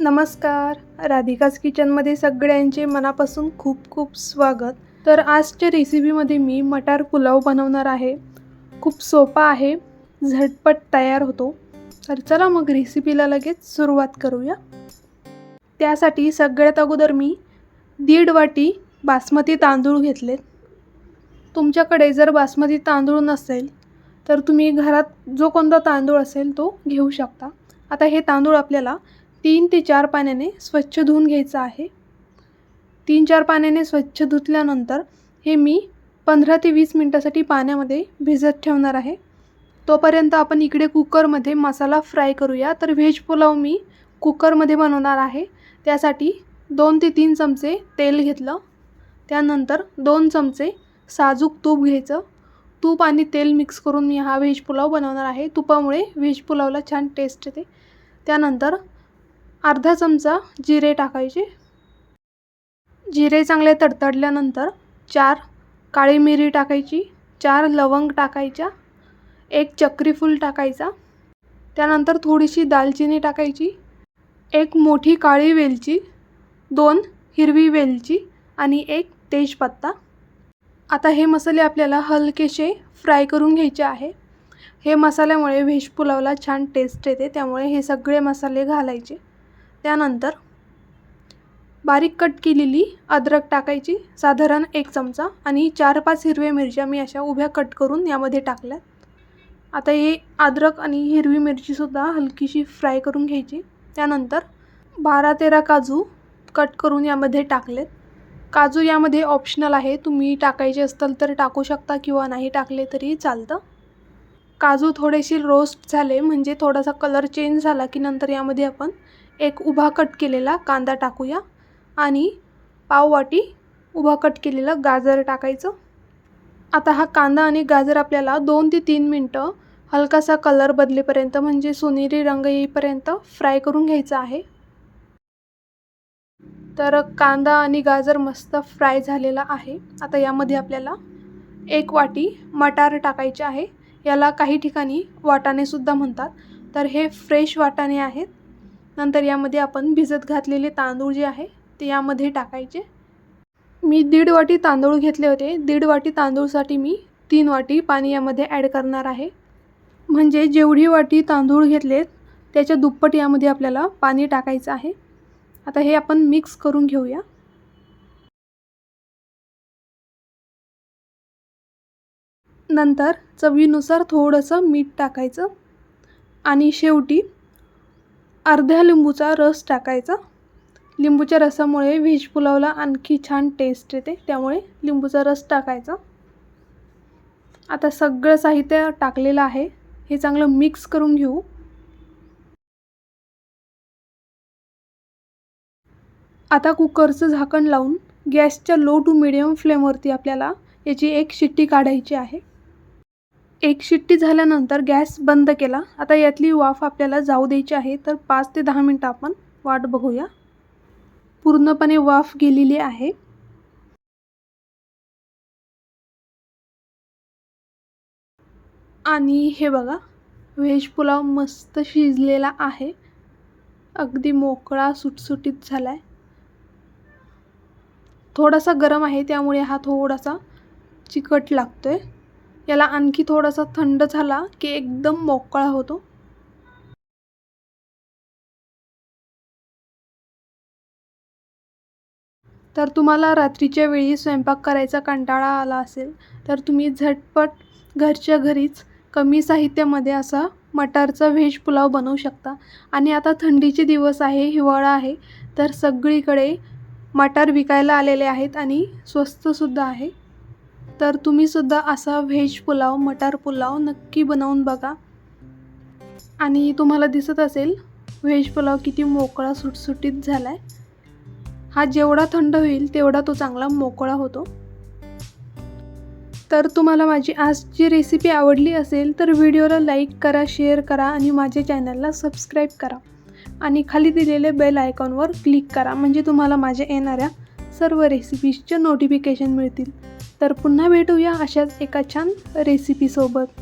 नमस्कार. राधिकाज किचनमध्ये सगळ्यांचे मनापासून खूप खूप स्वागत. तर आजच्या रेसिपीमध्ये मी मटार पुलाव बनवणार आहे. खूप सोपा आहे. झटपट तयार होतो. तर चला मग रेसिपीला लगेच सुरुवात करूया. त्यासाठी सगळ्यात अगोदर मी दीड वाटी बासमती तांदूळ घेतलेत. तुमच्याकडे जर बासमती तांदूळ नसेल तर तुम्ही घरात जो कोणता तांदूळ असेल तो घेऊ शकता. आता हे तांदूळ आपल्याला तीन ते चार पाण्याने स्वच्छ धुवून घ्यायचं आहे. तीन चार पाण्याने स्वच्छ धुतल्यानंतर हे मी पंधरा ते वीस मिनटासाठी पाण्यामध्ये भिजत ठेवणार आहे. तोपर्यंत आपण इकडे कुकरमध्ये मसाला फ्राय करूया. तर व्हेज पुलाव मी कुकरमध्ये बनवणार आहे. त्यासाठी दोन ते तीन चमचे तेल घेतलं. त्यानंतर दोन चमचे साजूक तूप घ्यायचं. तूप आणि तेल मिक्स करून मी हा व्हेज पुलाव बनवणार आहे. तुपामुळे व्हेज पुलावला छान टेस्ट येते. त्यानंतर अर्धा चमचा जिरे टाकायचे. जिरे चांगले तडतडल्यानंतर चार काळी मिरी टाकायची चार लवंग टाकायच्या एक चक्रीफूल टाकायचा. त्यानंतर थोडीशी दालचिनी टाकायची एक मोठी काळी वेलची दोन हिरवी वेलची आणि एक तेजपत्ता. आता हे मसाले आपल्याला हलकेसे फ्राय करून घ्यायचे आहे. हे मसाल्यामुळे व्हेज पुलावला छान टेस्ट येते त्यामुळे हे सगळे मसाले घालायचे. त्यानंतर बारीक कट केलेली अद्रक टाकायची साधारण एक चमचा आणि चार पाच हिरव्या मिरच्या मी अशा उभ्या कट करून यामध्ये टाकल्यात. आता हे अद्रक आणि हिरवी मिरचीसुद्धा हलकीशी फ्राय करून घ्यायची. त्यानंतर बारा तेरा काजू कट करून यामध्ये टाकलेत. काजू यामध्ये ऑप्शनल आहे. तुम्ही टाकायचे असतील तर टाकू शकता किंवा नाही टाकले तरी चालतं. काजू थोडेसे रोस्ट झाले म्हणजे थोडासा कलर चेंज झाला की नंतर यामध्ये आपण एक उभा कट केलेला कांदा टाकूया आणि पाववाटी उभा कट केलेलं गाजर टाकायचं. आता हा कांदा आणि गाजर आपल्याला दोन ते तीन मिनटं हलकासा कलर बदलेपर्यंत म्हणजे सोनेरी रंग येईपर्यंत फ्राय करून घ्यायचा आहे. तर कांदा आणि गाजर मस्त फ्राय झालेला आहे. आता यामध्ये आपल्याला एक वाटी मटार टाकायचे आहे. याला काही ठिकाणी वाटाणेसुद्धा म्हणतात. तर हे फ्रेश वाटाणे आहेत. नंतर यामध्ये आपण भिजत घातलेले तांदूळ जे आहे ते यामध्ये टाकायचे. मी दीड वाटी तांदूळ घेतले होते. दीड वाटी तांदूळसाठी मी तीन वाटी पाणी यामध्ये ॲड करणार आहे. म्हणजे जेवढी वाटी तांदूळ घेतलेत त्याच्या दुप्पट यामध्ये आपल्याला पाणी टाकायचं आहे. आता हे आपण मिक्स करून घेऊया. नंतर चवीनुसार थोडंसं मीठ टाकायचं. आणि शेवटी अर्ध्या लिंबूचा रस टाकायचा. लिंबूच्या रसामुळे व्हेज पुलावला आणखी छान टेस्ट येते त्यामुळे लिंबूचा रस टाकायचा. आता सगळं साहित्य टाकलेलं आहे हे चांगलं मिक्स करून घेऊ. आता कुकरचं झाकण लावून गॅसच्या लो टू मिडियम फ्लेमवरती आपल्याला याची एक शिट्टी काढायची आहे. एक शिट्टी झाल्यानंतर गॅस बंद केला. आता यातली वाफ आपल्याला जाऊ द्यायची आहे तर पाच ते दहा मिनटं आपण वाट बघूया. पूर्णपणे वाफ गेलेली आहे. आणि हे बघा व्हेज पुलाव मस्त शिजलेला आहे. अगदी मोकळा सुटसुटीत झाला आहे थोडासा गरम आहे त्यामुळे हा थोडासा चिकट लागतो आहे याला आणखी थोडासा थंड झाला की एकदम मोकळा होतो. तर तुम्हाला रात्रीच्या वेळी स्वयंपाक करायचा कंटाळा आला असेल तर तुम्ही झटपट घरच्या घरीच कमी साहित्यामध्ये असा मटारचा व्हेज पुलाव बनवू शकता. आणि आता थंडीचे दिवस आहे हिवाळा आहे तर सगळीकडे मटार विकायला आलेले आहेत आणि स्वस्तसुद्धा आहे. तर तुम्हीसुद्धा असा व्हेज पुलाव मटार पुलाव नक्की बनवून बघा. आणि तुम्हाला दिसत असेल व्हेज पुलाव किती मोकळा सुटसुटीत झाला आहे हा जेवढा थंड होईल तेवढा तो चांगला मोकळा होतो. तर तुम्हाला माझी आजची रेसिपी आवडली असेल तर व्हिडिओला लाईक करा शेअर करा आणि माझ्या चॅनलला सबस्क्राईब करा. आणि खाली दिलेले बेल आयकॉनवर क्लिक करा म्हणजे तुम्हाला माझ्या येणाऱ्या सर्व रेसिपीजचे नोटिफिकेशन मिळतील. तर पुन्हा भेटूया अशाच एका छान रेसिपीसोबत